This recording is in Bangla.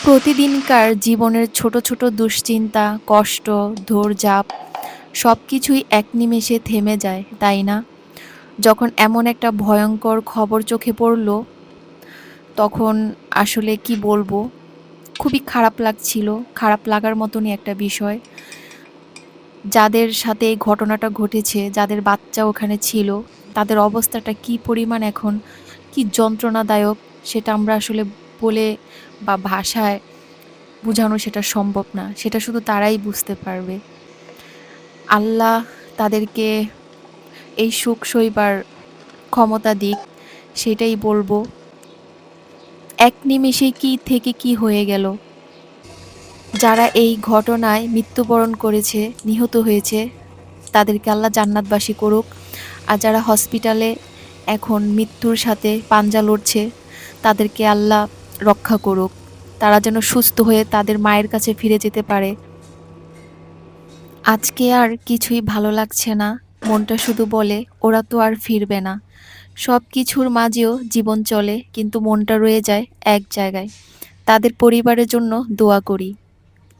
প্রতিদিনকার জীবনের ছোট ছোট দুশ্চিন্তা, কষ্ট, দৌড়ঝাঁপ সব কিছুই এক নিমেষে থেমে যায়, তাই না? যখন এমন একটা ভয়ঙ্কর খবর চোখে পড়ল, তখন আসলে কি বলব? খুবই খারাপ লাগছিল। খারাপ লাগার মতনই একটা বিষয়। যাদের সাথে এই ঘটনাটা ঘটেছে, যাদের বাচ্চা ওখানে ছিল, তাদের অবস্থাটা কি পরিমাণ এখন কি যন্ত্রণাদায়ক সেটা আমরা আসলে বলে বা ভাষায় বোঝানো সেটা সম্ভব না। সেটা শুধু তারাই বুঝতে পারবে। আল্লাহ তাদেরকে এই সুখ সইবার ক্ষমতা দিক, সেটাই বলব। এক নিমেষে কি থেকে কি হয়ে গেল। যারা এই ঘটনায় মৃত্যুবরণ করেছে, নিহত হয়েছে, তাদেরকে আল্লাহ জান্নাতবাসী করুক। আর যারা হসপিটালে এখন মৃত্যুর সাথে পাঞ্জা লড়ছে, তাদেরকে আল্লাহ রক্ষা করুক। তারা যেন সুস্থ হয়ে তাদের মায়ের কাছে ফিরে যেতে পারে। আজকে আর কিছুই ভালো লাগছে না। মনটা শুধু বলে, ওরা তো আর ফিরবে না। সব কিছুর মাঝেও জীবন চলে, কিন্তু মনটা রয়ে যায় এক জায়গায়। তাদের পরিবারের জন্য দোয়া করি।